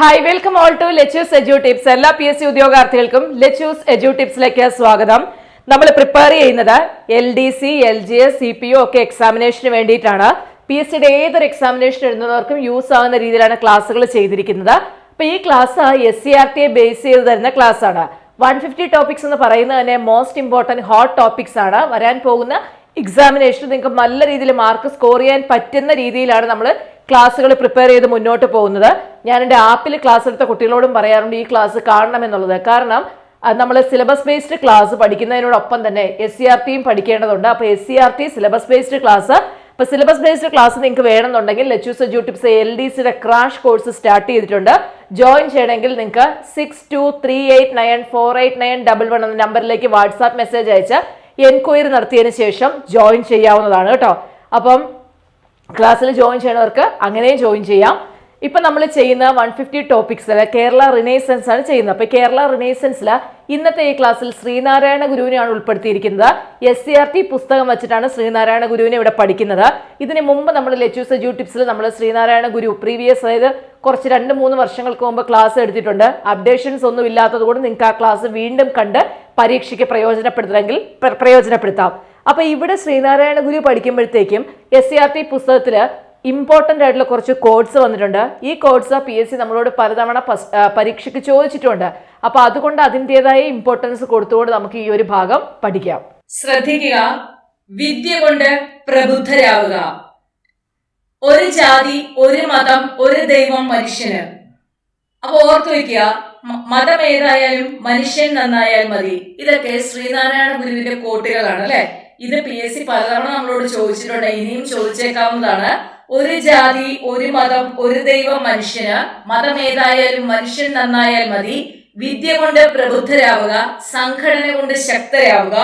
Hi welcome all to Lechu's edu tips എല്ലാ P S C ഉദ്യോഗാർത്ഥികൾക്കും ലെച്ചൂസ് എജു ടിപ്സിലേക്ക് സ്വാഗതം. നമ്മൾ പ്രിപ്പയർ ചെയ്യുന്നത് L D C L G S C P ഒക്കെ എക്സാമിനേഷന് വേണ്ടിയിട്ടാണ്. പി എസ് സിയുടെ ഏതൊരു എക്സാമിനേഷൻ എഴുതുന്നവർക്കും യൂസ് ആകുന്ന രീതിയിലാണ് ക്ലാസ്സുകൾ ചെയ്തിരിക്കുന്നത്. അപ്പൊ ഈ ക്ലാസ് എസ് സി ആർ ടിയെ ബേസ് ചെയ്ത് തരുന്ന ക്ലാസ് ആണ്. വൺ ഫിഫ്റ്റി ടോപ്പിക്സ് എന്ന് പറയുന്നത് തന്നെ മോസ്റ്റ് ഇമ്പോർട്ടന്റ് ഹോട്ട് ടോപ്പിക്സ് ആണ്. വരാൻ പോകുന്ന എക്സാമിനേഷൻ നിങ്ങൾക്ക് നല്ല രീതിയിൽ മാർക്ക് സ്കോർ ചെയ്യാൻ പറ്റുന്ന രീതിയിലാണ് നമ്മൾ ക്ലാസ്സുകൾ പ്രിപ്പയർ ചെയ്ത് മുന്നോട്ട് പോകുന്നത്. ഞാൻ എന്റെ ആപ്പിൽ ക്ലാസ് എടുത്ത കുട്ടികളോടും പറയാറുണ്ട് ഈ ക്ലാസ് കാണണം എന്നുള്ളത്. കാരണം നമ്മൾ സിലബസ് ബേസ്ഡ് ക്ലാസ് പഠിക്കുന്നതിനോടൊപ്പം തന്നെ എസ് സി ആർ ടിയും പഠിക്കേണ്ടതുണ്ട്. അപ്പോൾ S C R T syllabus based class അപ്പോൾ സിലബസ് ബേസ്ഡ് ക്ലാസ് നിങ്ങൾക്ക് വേണമെന്നുണ്ടെങ്കിൽ ലെച്ചൂസ് ടിപ്സ് എൽ ഡി സിയുടെ ക്രാഷ് കോഴ്സ് സ്റ്റാർട്ട് ചെയ്തിട്ടുണ്ട്. ജോയിൻ ചെയ്യണമെങ്കിൽ നിങ്ങൾക്ക് six two three eight nine four eight nine double one എന്ന നമ്പറിലേക്ക് വാട്സാപ്പ് മെസ്സേജ് അയച്ച് എൻക്വയറി നടത്തിയതിന് ശേഷം ജോയിൻ ചെയ്യാവുന്നതാണ് കേട്ടോ. അപ്പം ക്ലാസ്സിൽ ജോയിൻ ചെയ്യണവർക്ക് അങ്ങനെയും ജോയിൻ ചെയ്യാം. ഇപ്പൊ നമ്മൾ ചെയ്യുന്ന വൺ ഫിഫ്റ്റി ടോപ്പിക്സിൽ കേരള റിനേസൻസ് ആണ് ചെയ്യുന്നത്. അപ്പൊ കേരള റിനേസൻസിൽ ഇന്നത്തെ ഈ ക്ലാസ്സിൽ ശ്രീനാരായണ ഗുരുവിനെയാണ് ഉൾപ്പെടുത്തിയിരിക്കുന്നത്. എസ് സി ആർ ടി പുസ്തകം വെച്ചിട്ടാണ് ശ്രീനാരായണ ഗുരുവിനെ ഇവിടെ പഠിക്കുന്നത്. ഇതിന് മുമ്പ് നമ്മൾ ലെച്ചൂസ് യൂട്യൂബ്സിൽ നമ്മൾ ശ്രീനാരായണ ഗുരു പ്രീവിയസ് അതായത് കുറച്ച് രണ്ട് മൂന്ന് വർഷങ്ങൾക്ക് മുമ്പ് ക്ലാസ് എടുത്തിട്ടുണ്ട്. അപ്ഡേഷൻസ് ഒന്നും ഇല്ലാത്തത് കൊണ്ട് നിങ്ങൾക്ക് ആ ക്ലാസ് വീണ്ടും കണ്ട് പരീക്ഷയ്ക്ക് പ്രയോജനപ്പെടുത്തണമെങ്കിൽ പ്രയോജനപ്പെടുത്താം. അപ്പൊ ഇവിടെ ശ്രീനാരായണ ഗുരു പഠിക്കുമ്പോഴത്തേക്കും എസ് സി ആർ ടി പുസ്തകത്തിൽ ഇമ്പോർട്ടന്റ് ആയിട്ടുള്ള കുറച്ച് കോഡ്സ് വന്നിട്ടുണ്ട്. ഈ കോഡ്സ് പി എസ് സി നമ്മളോട് പലതവണ പരീക്ഷയ്ക്ക് ചോദിച്ചിട്ടുണ്ട്. അപ്പൊ അതുകൊണ്ട് അതിന്റെതായ ഇമ്പോർട്ടൻസ് കൊടുത്തുകൊണ്ട് നമുക്ക് ഈ ഒരു ഭാഗം പഠിക്കാം. ശ്രദ്ധിക്കുക. വിദ്യ കൊണ്ട് പ്രബുദ്ധരാവുക. ഒരു ജാതി ഒരു മതം ഒരു ദൈവം മനുഷ്യന്. അപ്പൊ ഓർത്തു വയ്ക്കുക. മതം ഏതായാലും മനുഷ്യൻ നന്നായാൽ മതി. ഇതൊക്കെ ശ്രീനാരായണ ഗുരുവിന്റെ കോട്ടുകളാണ് അല്ലെ? ഇത് പി എസ് സി പലതവണ നമ്മളോട് ചോദിച്ചിട്ടുണ്ട്. ഇനിയും ചോദിച്ചേക്കാവുന്നതാണ്. ഒരു ജാതി ഒരു മതം ഒരു ദൈവം മനുഷ്യന്. മതം ഏതായാലും മനുഷ്യൻ നന്നായാൽ മതി. വിദ്യ കൊണ്ട് പ്രബുദ്ധരാവുക സംഘടന കൊണ്ട് ശക്തരാവുക.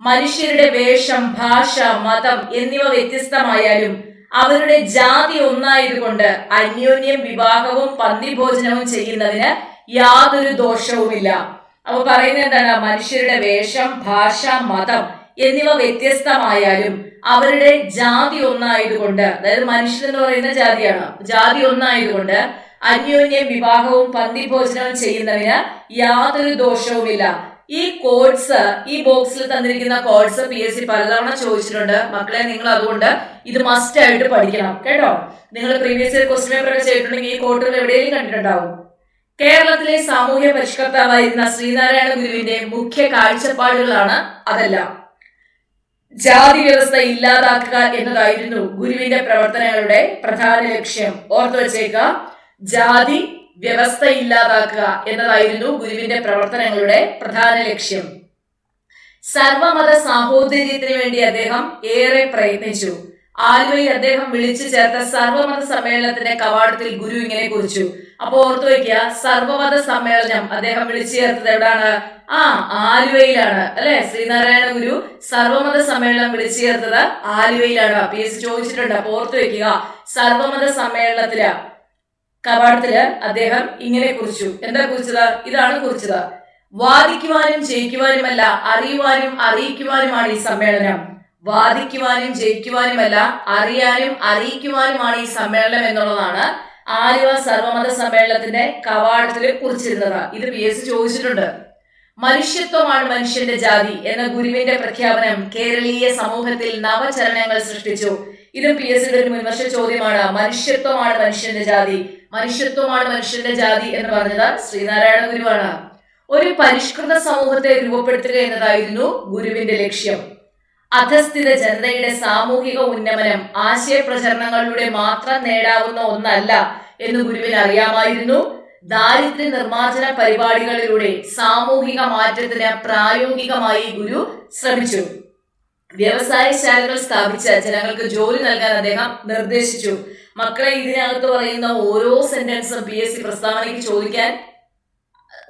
മനുഷ്യരുടെ വേഷം ഭാഷ മതം എന്നിവ വ്യത്യസ്തമായാലും അവരുടെ ജാതി ഒന്നായതുകൊണ്ട് അന്യോന്യം വിവാഹവും പന്തിഭോജനവും ചെയ്യുന്നതിന് യാതൊരു ദോഷവുമില്ല. അപ്പൊ പറയുന്നത് എന്താണ്? മനുഷ്യരുടെ വേഷം ഭാഷ മതം എന്നിവ വ്യത്യസ്തമായാലും അവരുടെ ജാതി ഒന്നായതുകൊണ്ട് അതായത് മനുഷ്യൻ എന്ന് പറയുന്ന ജാതിയാണ്. ജാതി ഒന്നായതുകൊണ്ട് അന്യോന്യ വിവാഹവും പന്തിഭോജനവും ചെയ്യുന്നതിന് യാതൊരു ദോഷവുമില്ല. ഈ കോഡ്സ് ഈ ബോക്സിൽ തന്നിരിക്കുന്ന കോഡ്സ് പി എസ് സി പലതവണ ചോദിച്ചിട്ടുണ്ട്. മക്കളെ നിങ്ങൾ അതുകൊണ്ട് ഇത് മസ്റ്റ് ആയിട്ട് പഠിക്കണം. കേട്ടോ? നിങ്ങൾ പ്രീവിയസ് ഇയർ ക്വസ്റ്റ്യൻ പേപ്പർ ചെയ്തിട്ടുണ്ടെങ്കിൽ ഈ കോട്ടുകൾ എവിടെയെങ്കിലും കണ്ടിട്ടുണ്ടാവും. കേരളത്തിലെ സാമൂഹ്യ പരിഷ്കർത്താവായിരുന്ന ശ്രീനാരായണ ഗുരുവിന്റെ മുഖ്യ കാഴ്ചപ്പാടുകളാണ് അതെല്ലാം. ജാതി വ്യവസ്ഥ ഇല്ലാതാക്കുക എന്നതായിരുന്നു ഗുരുവിന്റെ പ്രവർത്തനങ്ങളുടെ പ്രധാന ലക്ഷ്യം. ഓർത്തു വച്ചേക്ക. ജാതി വ്യവസ്ഥ ഇല്ലാതാക്കുക എന്നതായിരുന്നു ഗുരുവിന്റെ പ്രവർത്തനങ്ങളുടെ പ്രധാന ലക്ഷ്യം. സർവമത സാഹോദര്യത്തിന് വേണ്ടി അദ്ദേഹം ഏറെ പ്രയത്നിച്ചു. ആലുവയിൽ അദ്ദേഹം വിളിച്ചു ചേർത്ത സർവമത സമ്മേളനത്തിന്റെ കവാടത്തിൽ ഗുരു ഇങ്ങനെ കുറിച്ചു. അപ്പൊ ഓർത്തു വയ്ക്കുക സർവമത സമ്മേളനം അദ്ദേഹം വിളിച്ചു ചേർത്തത് എവിടാണ്? ആ ആലുവയിലാണ്. അല്ലെ? ശ്രീനാരായണ ഗുരു സർവമത സമ്മേളനം വിളിച്ചു ചേർത്തത് ആലുവയിലാണ്. പി എസ് ചോദിച്ചിട്ടുണ്ട്. അപ്പൊ ഓർത്തു വയ്ക്കുക സർവമത സമ്മേളനത്തിൽ കവാടത്തിൽ അദ്ദേഹം ഇങ്ങനെ കുറിച്ചു. എന്താ കുറിച്ചത്? ഇതാണ് കുറിച്ചത്. വാദിക്കുവാനും ജയിക്കുവാനുമല്ല അറിയുവാനും അറിയിക്കുവാനുമാണ് ഈ സമ്മേളനം. വാദിക്കുവാനും ജയിക്കുവാനുമല്ല അറിയാനും അറിയിക്കുവാനുമാണ് ഈ സമ്മേളനം എന്നുള്ളതാണ് ആലുവ സർവമത സമ്മേളനത്തിന്റെ കവാടത്തിൽ കുറിച്ചിരുന്നത്. ഇത് പി എസ് ചോദിച്ചിട്ടുണ്ട്. മനുഷ്യത്വമാണ് മനുഷ്യന്റെ ജാതി എന്ന ഗുരുവിന്റെ പ്രഖ്യാപനം കേരളീയ സമൂഹത്തിൽ നവചലനങ്ങൾ സൃഷ്ടിച്ചു. ഇത് പി എസ് ഒരു മുൻവർഷ ചോദ്യമാണ്. മനുഷ്യത്വമാണ് മനുഷ്യന്റെ ജാതി. മനുഷ്യത്വമാണ് മനുഷ്യന്റെ ജാതി എന്ന് പറഞ്ഞത് ശ്രീനാരായണ ഗുരുവാണ്. ഒരു പരിഷ്കൃത സമൂഹത്തെ രൂപപ്പെടുത്തുക എന്നതായിരുന്നു ഗുരുവിന്റെ ലക്ഷ്യം. അധസ്ഥിത ജനതയുടെ സാമൂഹിക ഉന്നമനം ആശയപ്രചരണങ്ങളിലൂടെ മാത്രം നേടാവുന്ന ഒന്നല്ല എന്ന് ഗുരുവിന് അറിയാമായിരുന്നു. ദാരിദ്ര്യ നിർമ്മാർജന പരിപാടികളിലൂടെ സാമൂഹിക മാറ്റത്തിന് പ്രായോഗികമായി ഗുരു ശ്രമിച്ചു. വ്യവസായശാലകൾ സ്ഥാപിച്ച ജനങ്ങൾക്ക് ജോലി നൽകാൻ അദ്ദേഹം നിർദ്ദേശിച്ചു. മക്കളെ ഇതിനകത്ത് പറയുന്ന ഓരോ സെന്റൻസും പി എസ് സി പ്രസ്താവനയ്ക്ക് ചോദിക്കാൻ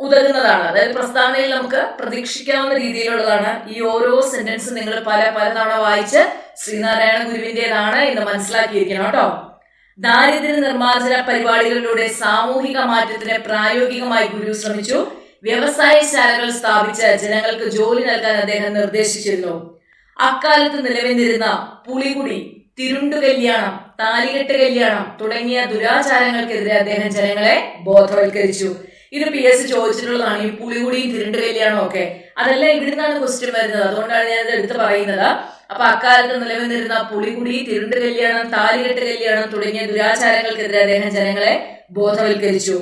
ഉതകുന്നതാണ്. അതായത് പ്രസ്താവനയിൽ നമുക്ക് പ്രതീക്ഷിക്കാവുന്ന രീതിയിലുള്ളതാണ് ഈ ഓരോ സെന്റൻസും നിങ്ങൾ പല പല തവണ വായിച്ച് ശ്രീനാരായണ ഗുരുവിന്റേതാണ് എന്ന് മനസ്സിലാക്കിയിരിക്കണം കേട്ടോ. ദാരിദ്ര്യ നിർമ്മാർജന പരിപാടികളിലൂടെ സാമൂഹിക മാറ്റത്തിന് പ്രായോഗികമായി ഗുരു ശ്രമിച്ചു. വ്യവസായശാലകൾ സ്ഥാപിച്ച് ജനങ്ങൾക്ക് ജോലി നൽകാൻ അദ്ദേഹം നിർദ്ദേശിച്ചിരുന്നു. അക്കാലത്ത് നിലവിലിരുന്ന പുളികുടി തിരുണ്ടു കല്യാണം താലികെട്ട് കല്യാണം തുടങ്ങിയ ദുരാചാരങ്ങൾക്കെതിരെ അദ്ദേഹം ജനങ്ങളെ ബോധവൽക്കരിച്ചു. ഇത് പി എസ് ചോദിച്ചിട്ടുള്ളതാണ് ഈ പുളികുടിയും തിരുണ്ടു കല്യാണം ഒക്കെ. അതെല്ലാം ഇവിടുന്നാണ് ക്വസ്റ്റ്യൻ വരുന്നത്. അതുകൊണ്ടാണ് ഞാൻ എടുത്ത് പറയുന്നത്. അപ്പൊ അക്കാലത്ത് നിലനിന്നിരുന്ന പുളികുടി തിരുണ്ട് കല്യാണം താലികെട്ട് കല്യാണം തുടങ്ങിയ ദുരാചാരങ്ങൾക്കെതിരെ അദ്ദേഹം ജനങ്ങളെ ബോധവൽക്കരിച്ചു.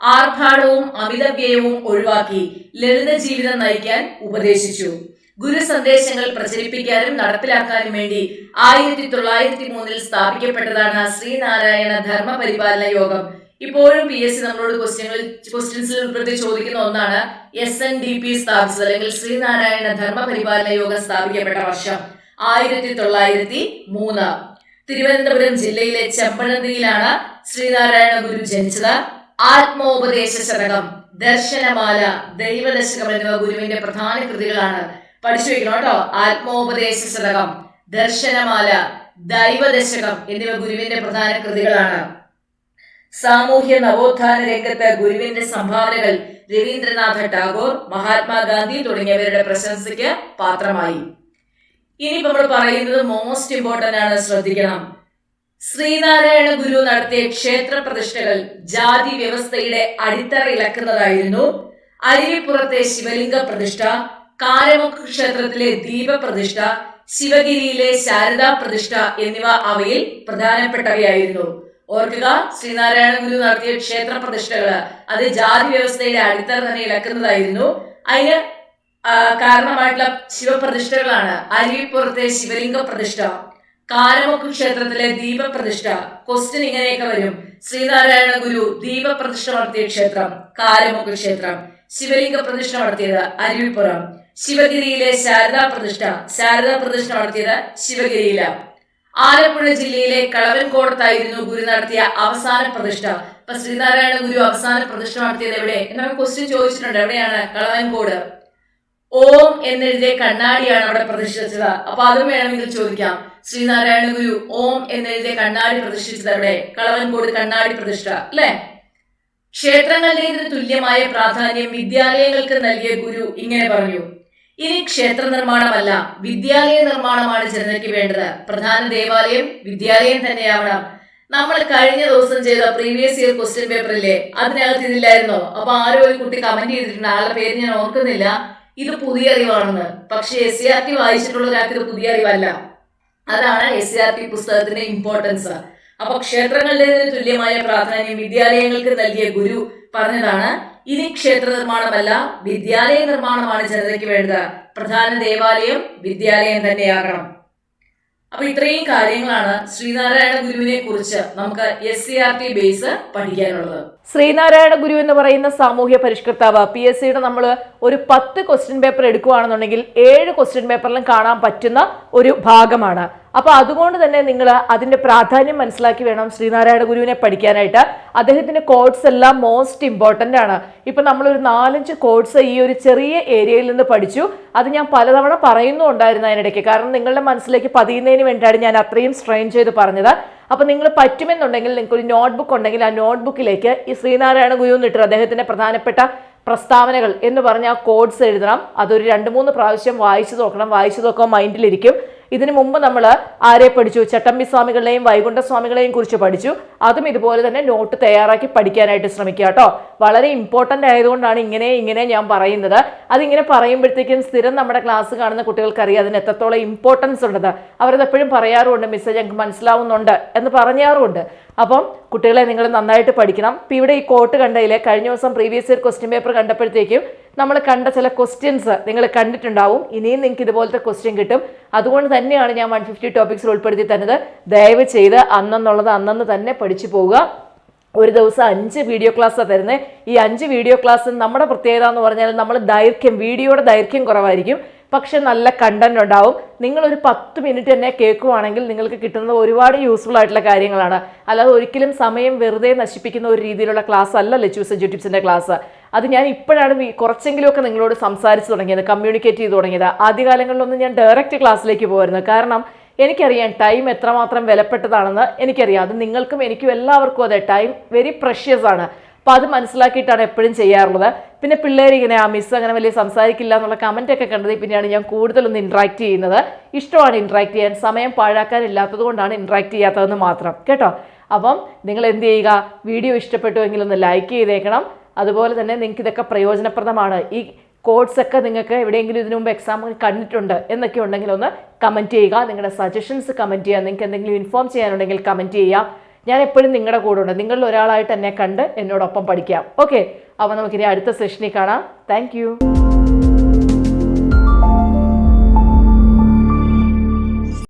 ആർഭാടവും അമിതവ്യയവും ഒഴിവാക്കി ലളിത ജീവിതം നയിക്കാൻ ഉപദേശിച്ചു. ഗുരു സന്ദേശങ്ങൾ പ്രചരിപ്പിക്കാനും നടപ്പിലാക്കാനും വേണ്ടി ആയിരത്തി തൊള്ളായിരത്തി മൂന്നിൽ സ്ഥാപിക്കപ്പെട്ടതാണ് ശ്രീനാരായണ ധർമ്മ പരിപാലന യോഗം. ഇപ്പോഴും പി എസ് സി നമ്മളോട് ക്വസ്റ്റ്യങ്ങളിൽ ക്വസ്റ്റ്യൻസിൽ ഉൾപ്പെടുത്തി ചോദിക്കുന്ന ഒന്നാണ് എസ് എൻ ഡി പി സ്ഥാപിച്ചത് അല്ലെങ്കിൽ ശ്രീനാരായണ ധർമ്മ പരിപാലന യോഗം സ്ഥാപിക്കപ്പെട്ട വർഷം ആയിരത്തി തൊള്ളായിരത്തി മൂന്ന് തിരുവനന്തപുരം ജില്ലയിലെ ചെമ്പഴന്തിയിലാണ് ശ്രീനാരായണ ഗുരു ജനിച്ചത്. ആത്മോപദേശ ശതകം ദർശനമാല ദൈവദശകം എന്നിവ ഗുരുവിന്റെ പ്രധാന കൃതികളാണ്. പഠിച്ചു വെക്കണം കേട്ടോ. ആത്മോപദേശ ശതകം ദർശനമാല ദൈവദശകം എന്നിവ ഗുരുവിന്റെ പ്രധാന കൃതികളാണ്. സാമൂഹ്യ നവോത്ഥാന രംഗത്ത് ഗുരുവിന്റെ സംഭാവനകൾ രവീന്ദ്രനാഥ ടാഗോർ മഹാത്മാഗാന്ധി തുടങ്ങിയവരുടെ പ്രശംസയ്ക്ക് പാത്രമായി. ഇനി നമ്മൾ പറയുന്നത് മോസ്റ്റ് ഇമ്പോർട്ടന്റ് ആണ്. ശ്രദ്ധിക്കണം. ശ്രീനാരായണ ഗുരു നടത്തിയ ക്ഷേത്ര പ്രതിഷ്ഠകൾ ജാതി വ്യവസ്ഥയുടെ അടിത്തറ ഇളക്കുന്നതായിരുന്നു. അരുവിപ്പുറത്തെ ശിവലിംഗ പ്രതിഷ്ഠ കാരമുക്ക് ക്ഷേത്രത്തിലെ ദീപപ്രതിഷ്ഠ ശിവഗിരിയിലെ ശാരദാ പ്രതിഷ്ഠ എന്നിവ അവയിൽ പ്രധാനപ്പെട്ടവയായിരുന്നു. ഓർക്കുക ശ്രീനാരായണ ഗുരു നടത്തിയ ക്ഷേത്ര പ്രതിഷ്ഠകൾ. അത് ജാതി വ്യവസ്ഥയുടെ അടിത്തറ തന്നെ ഇളക്കുന്നതായിരുന്നു. അതിന് കാരണമായിട്ടുള്ള ശിവപ്രതിഷ്ഠകളാണ്. അരുവിപ്പുറത്തെ ശിവലിംഗ പ്രതിഷ്ഠ കാരമുക്ക് ക്ഷേത്രത്തിലെ ദീപപ്രതിഷ്ഠ ക്വസ്റ്റ്യൻ ഇങ്ങനെയൊക്കെ വരും. ശ്രീനാരായണ ഗുരു ദീപപ്രതിഷ്ഠ നടത്തിയ ക്ഷേത്രം കാരമുക്ക് ക്ഷേത്രം. ശിവലിംഗ പ്രതിഷ്ഠ നടത്തിയത് അരുവിപ്പുറം. ശിവഗിരിയിലെ ശാരദാ പ്രതിഷ്ഠ ശാരദാ പ്രതിഷ്ഠ നടത്തിയത് ശിവഗിരിയില ആലപ്പുഴ ജില്ലയിലെ കളവൻകോടത്തായിരുന്നു ഗുരു നടത്തിയ അവസാന പ്രതിഷ്ഠ. ഇപ്പൊ ശ്രീനാരായണ ഗുരു അവസാന പ്രതിഷ്ഠ നടത്തിയത് എവിടെ? എന്നൊക്കെ ക്വസ്റ്റ്യൻ ചോദിച്ചിട്ടുണ്ട്. എവിടെയാണ് കളവൻകോട്? ഓം എന്നെഴുതിയ കണ്ണാടിയാണ് അവിടെ പ്രതിഷ്ഠിച്ചത്. അപ്പൊ അതും വേണമെങ്കിൽ ചോദിക്കാം. ശ്രീനാരായണ ഗുരു ഓം എന്നെഴുതിയ കണ്ണാടി പ്രതിഷ്ഠിച്ചത് എവിടെ? കളവൻകോട് കണ്ണാടി പ്രതിഷ്ഠ അല്ലെ? ക്ഷേത്രങ്ങളുടേതിന് തുല്യമായ പ്രാധാന്യം വിദ്യാലയങ്ങൾക്ക് നൽകിയ ഗുരു ഇങ്ങനെ പറഞ്ഞു. ഇനി ക്ഷേത്ര നിർമ്മാണമല്ല വിദ്യാലയ നിർമ്മാണമാണ് ജനതയ്ക്ക് വേണ്ടത്. പ്രധാന ദേവാലയം വിദ്യാലയം തന്നെയാവണം. നമ്മൾ കഴിഞ്ഞ ദിവസം ചെയ്ത പ്രീവിയസ് ഇയർ ക്വസ്റ്റ്യൻ പേപ്പറില്ലേ അതിനകത്ത് ഇതില്ലായിരുന്നോ? അപ്പൊ ആരോ ഒരു കുട്ടി കമന്റ് ചെയ്തിട്ടുണ്ട്. ആളുടെ പേര് ഞാൻ ഓർക്കുന്നില്ല. ഇത് പുതിയ അറിവാണെന്ന്. പക്ഷെ എസ് സി ആർ ടി വായിച്ചിട്ടുള്ള ഒരാൾക്ക് ഇത് പുതിയ അറിവല്ല. അതാണ് എസ് സി ആർ ടി പുസ്തകത്തിന്റെ ഇമ്പോർട്ടൻസ് അപ്പൊ ക്ഷേത്രങ്ങളുടെ തുല്യമായ പ്രാധാന്യം വിദ്യാലയങ്ങൾക്ക് നൽകിയ ഗുരു പറഞ്ഞതാണ് ഇനി ക്ഷേത്ര നിർമ്മാണമല്ല വിദ്യാലയ നിർമ്മാണമാണ് ജനതയ്ക്ക് വേണ്ടത്. പ്രധാന ദേവാലയം വിദ്യാലയം തന്നെയാകണം. അപ്പൊ ഇത്രയും കാര്യങ്ങളാണ് ശ്രീനാരായണ ഗുരുവിനെ കുറിച്ച് നമുക്ക് S C R T base പഠിക്കാനുള്ളത്. ശ്രീനാരായണ ഗുരു എന്ന് പറയുന്ന സാമൂഹ്യ പരിഷ്കർത്താവ് പി എസ് സിയുടെ നമ്മൾ ഒരു പത്ത് ക്വസ്റ്റ്യൻ പേപ്പർ എടുക്കുകയാണെന്നുണ്ടെങ്കിൽ ഏഴ് ക്വസ്റ്റ്യൻ പേപ്പറിലും കാണാൻ പറ്റുന്ന ഒരു ഭാഗമാണ്. അപ്പൊ അതുകൊണ്ട് തന്നെ നിങ്ങൾ അതിന്റെ പ്രാധാന്യം മനസ്സിലാക്കി വേണം ശ്രീനാരായണ ഗുരുവിനെ പഠിക്കാനായിട്ട്. അദ്ദേഹത്തിന്റെ കോഡ്സ് എല്ലാം മോസ്റ്റ് ഇമ്പോർട്ടന്റ് ആണ്. ഇപ്പൊ നമ്മളൊരു നാലഞ്ച് കോഡ്സ് ഈ ഒരു ചെറിയ ഏരിയയിൽ നിന്ന് പഠിച്ചു. അത് ഞാൻ പലതവണ പറയുന്നുണ്ടായിരുന്നു അതിനിടയ്ക്ക്. കാരണം നിങ്ങളുടെ മനസ്സിലേക്ക് പതിയുന്നതിന് വേണ്ടിയാണ് ഞാൻ അത്രയും സ്ട്രെയിൻ ചെയ്ത് പറഞ്ഞത്. അപ്പോൾ നിങ്ങൾ പറ്റുമെന്നുണ്ടെങ്കിൽ നിങ്ങൾക്ക് ഒരു നോട്ട്ബുക്ക് ഉണ്ടെങ്കിൽ ആ നോട്ട്ബുക്കിലേക്ക് ഈ ശ്രീനാരായണ ഗുരു എന്നിട്ട് അദ്ദേഹത്തിന്റെ പ്രധാനപ്പെട്ട പ്രസ്താവനകൾ എന്ന് പറഞ്ഞ ആ കോഡ്സ് എഴുതണം. അതൊരു രണ്ട് മൂന്ന് പ്രാവശ്യം വായിച്ചു നോക്കണം. വായിച്ചു നോക്കാൻ മൈൻഡിലിരിക്കും ഇതിനു മുമ്പ് നമ്മൾ ആരെ പഠിച്ചു? ചട്ടമ്പി സ്വാമികളെയും വൈകുണ്ഠ സ്വാമികളെയും കുറിച്ച് പഠിച്ചു. അതും ഇതുപോലെ തന്നെ നോട്ട് തയ്യാറാക്കി പഠിക്കാനായിട്ട് ശ്രമിക്കുക കേട്ടോ. വളരെ ഇമ്പോർട്ടന്റ് ആയതുകൊണ്ടാണ് ഇങ്ങനെ ഇങ്ങനെ ഞാൻ പറയുന്നത്. അതിങ്ങനെ പറയുമ്പോഴത്തേക്കും സ്ഥിരം നമ്മുടെ ക്ലാസ് കാണുന്ന കുട്ടികൾക്കറിയാം അതിന് എത്രത്തോളം ഇമ്പോർട്ടൻസ് ഉള്ളത്. അവരത് എപ്പോഴും പറയാറുമുണ്ട് മിസ്സേജ് ഞങ്ങൾക്ക് മനസ്സിലാവുന്നുണ്ട് എന്ന് പറഞ്ഞാറുമുണ്ട്. അപ്പം കുട്ടികളെ നിങ്ങൾ നന്നായിട്ട് പഠിക്കണം. ഇപ്പം ഇവിടെ ഈ കോട്ട് കണ്ടതിലെ കഴിഞ്ഞ ദിവസം പ്രീവിയസ് ഇയർ ക്വസ്റ്റ്യൻ പേപ്പർ കണ്ടപ്പോഴത്തേക്കും നമ്മൾ കണ്ട ചില ക്വസ്റ്റ്യൻസ് നിങ്ങൾ കണ്ടിട്ടുണ്ടാവും. ഇനിയും നിങ്ങൾക്ക് ഇതുപോലത്തെ ക്വസ്റ്റ്യൻ കിട്ടും. അതുകൊണ്ട് തന്നെയാണ് ഞാൻ വൺ ഫിഫ്റ്റി ടോപ്പിക്സിൽ ഉൾപ്പെടുത്തി തന്നത് ദയവ് ചെയ്ത് അന്നെന്നുള്ളത് അന്നെന്ന് തന്നെ പഠിച്ചു പോവുക. ഒരു ദിവസം അഞ്ച് വീഡിയോ ക്ലാസ്സാണ് തരുന്നത് ഈ അഞ്ച് വീഡിയോ ക്ലാസ് നമ്മുടെ പ്രത്യേകത എന്ന് പറഞ്ഞാൽ നമ്മൾ ദൈർഘ്യം വീഡിയോയുടെ ദൈർഘ്യം കുറവായിരിക്കും. പക്ഷെ നല്ല കണ്ടന്റ് ഉണ്ടാവും. നിങ്ങൾ ഒരു പത്ത് മിനിറ്റ് തന്നെ കേൾക്കുവാണെങ്കിൽ നിങ്ങൾക്ക് കിട്ടുന്നത് ഒരുപാട് യൂസ്ഫുൾ ആയിട്ടുള്ള കാര്യങ്ങളാണ്. അല്ലാതെ ഒരിക്കലും സമയം വെറുതെ നശിപ്പിക്കുന്ന ഒരു രീതിയിലുള്ള ക്ലാസ് അല്ല ലച്ചൂസ് എജ്യൂട്ടിപ്സിന്റെ ക്ലാസ് അത് ഞാൻ ഇപ്പോഴാണ് കുറച്ചെങ്കിലുമൊക്കെ നിങ്ങളോട് സംസാരിച്ച് തുടങ്ങിയത് കമ്മ്യൂണിക്കേറ്റ് ചെയ്ത് തുടങ്ങിയത്. ആദ്യകാലങ്ങളിലൊന്നും ഞാൻ ഡയറക്റ്റ് ക്ലാസ്സിലേക്ക് പോയിരുന്നു കാരണം എനിക്കറിയാം ടൈം എത്രമാത്രം വിലപ്പെട്ടതാണെന്ന് എനിക്കറിയാം. അത് നിങ്ങൾക്കും എനിക്കും എല്ലാവർക്കും അതെ ടൈം വെരി പ്രഷ്യസ് ആണ്. അപ്പോൾ അത് മനസ്സിലാക്കിയിട്ടാണ് എപ്പോഴും ചെയ്യാറുള്ളത്. പിന്നെ പിള്ളേർ ഇങ്ങനെ ആ മിസ് അങ്ങനെ വലിയ സംസാരിക്കില്ല എന്നുള്ള കമന്റ് ഒക്കെ കണ്ടതിൽ പിന്നെയാണ് ഞാൻ കൂടുതലൊന്ന് ഇൻട്രാക്ട് ചെയ്യുന്നത്. ഇഷ്ടമാണ് ഇൻട്രാക്ട് ചെയ്യാൻ. സമയം പാഴാക്കാനില്ലാത്തത് കൊണ്ടാണ് ഇൻട്രാക്ട് ചെയ്യാത്തതെന്ന് മാത്രം. കേട്ടോ? അപ്പം നിങ്ങൾ എന്ത് ചെയ്യുക? വീഡിയോ ഇഷ്ടപ്പെട്ടുവെങ്കിൽ ഒന്ന് ലൈക്ക് ചെയ്തേക്കണം. അതുപോലെ തന്നെ നിങ്ങൾക്ക് ഇതൊക്കെ പ്രയോജനപ്രദമാണ്. ഈ കോഡ്സ് ഒക്കെ നിങ്ങൾക്ക് എവിടെയെങ്കിലും ഇതിനു മുമ്പ് എക്സാം കണ്ടിട്ടുണ്ട് എന്നൊക്കെ ഉണ്ടെങ്കിൽ ഒന്ന് കമന്റ് ചെയ്യുക. നിങ്ങളുടെ സജഷൻസ് കമന്റ് ചെയ്യുക. നിങ്ങൾക്ക് എന്തെങ്കിലും ഇൻഫോം ചെയ്യാനുണ്ടെങ്കിൽ കമന്റ് ചെയ്യുക. ഞാൻ എപ്പോഴും നിങ്ങളുടെ കൂടെ ഉണ്ട്. നിങ്ങളിൽ ഒരാളായിട്ട് എന്നെ കണ്ട് എന്നോടൊപ്പം പഠിക്കാം. ഓക്കെ അപ്പോൾ നമുക്കിനി അടുത്ത സെഷനിൽ കാണാം. താങ്ക്